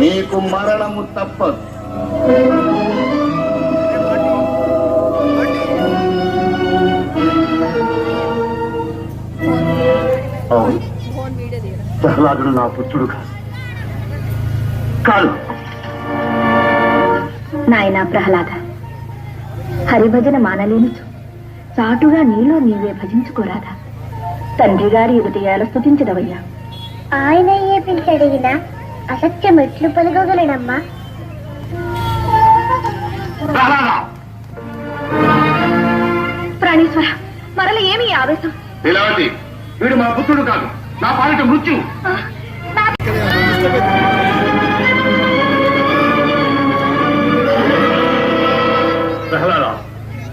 నీకు మరణము తప్పదు. ప్రహ్లాదుడు నా పుత్రుడు కాదు. కాదు. నాయనా ప్రహ్లాద హరిభజన మానలేనిచు చాటుగా నీలో నీవే భజించుకోరాదా? తండ్రి గారి ఎదుటి ఎలా స్థుతించదవయ్యా ఆయన ఏ పిలిచడిగినా అసత్యం ఎట్లు పలుకోగలడమ్మా? ప్రాణేశ్వర మరల ఏమి ఆవేశం? లీలావతి వీడు మా పుత్రుడు కాదు. నా పాలిట మృత్యు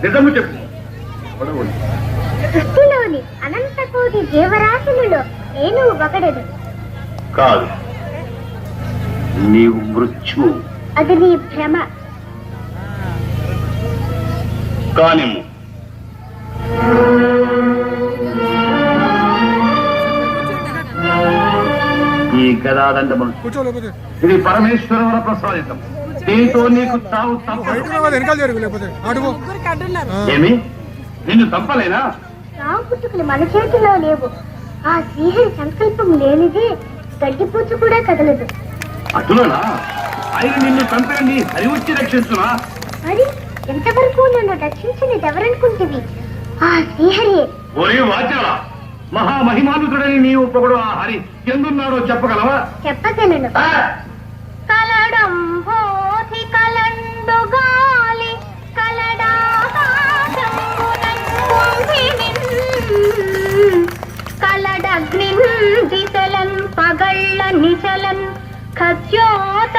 నిజము చెప్పు. పడవడు. సృష్టిలోని అనంత కోటి జీవరాశులలో నేను ఒకడను కాదు. నీవు మృత్యు. అది నీ భ్రమ. కానిము ఈ గదాదండములు. ఇది పరమేశ్వర ప్రసాదితం. దీంతో నీకు అడుగు ఏమి? నిన్ను పుట్టుకలు మన చేతిలో లేవు. ఆ శ్రీహరి సంకల్పం లేనిదే గడ్డిపూచు కూడా కదలదు. అటులోనా? ఆయన నిన్ను చంపిన నీ హరి వచ్చి రక్షిస్తున్నా. మరి ఎంతవరకు నన్ను రక్షించినది ఎవరనుకుంటుంది ఆ శ్రీహరియే. ఒరే వాచాల మహామహిమానుతుడని నీవు పొగడు ఆ హరి. ఎందున్నాడో చెప్పగలవా? చెప్పగలను. కలడగ్నిన్ దిశలన్ పగళ్ళ నిశలన్ ఖద్యోత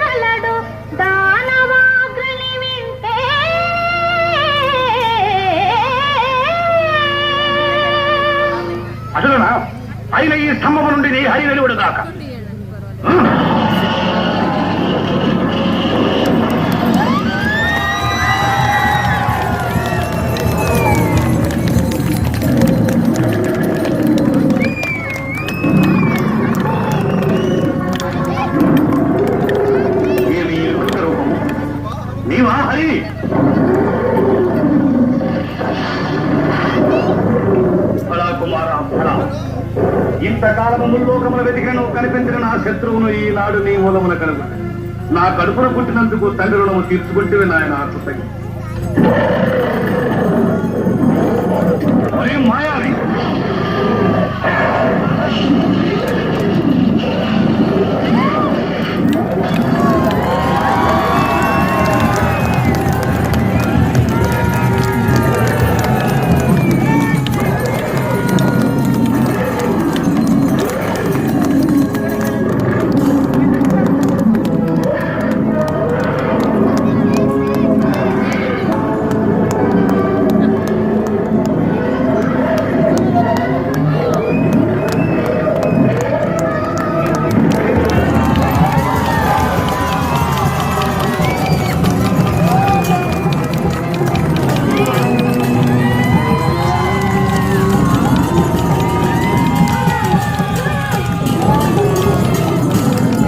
గలడు దానవాగ్రని వింటే అసలునా? ఆయన ఈ స్తంభము నుండి నీ హరి వెలువడు ఇంతకాలము ముల్లోకముల వెతికిన కనిపించిన నా శత్రువును ఈనాడు నీ మూలమున కనుక నా కడుపున పుట్టినందుకు తండ్రి రుణము తీర్చుకుంటే నాయన ఆకృతగి మాయా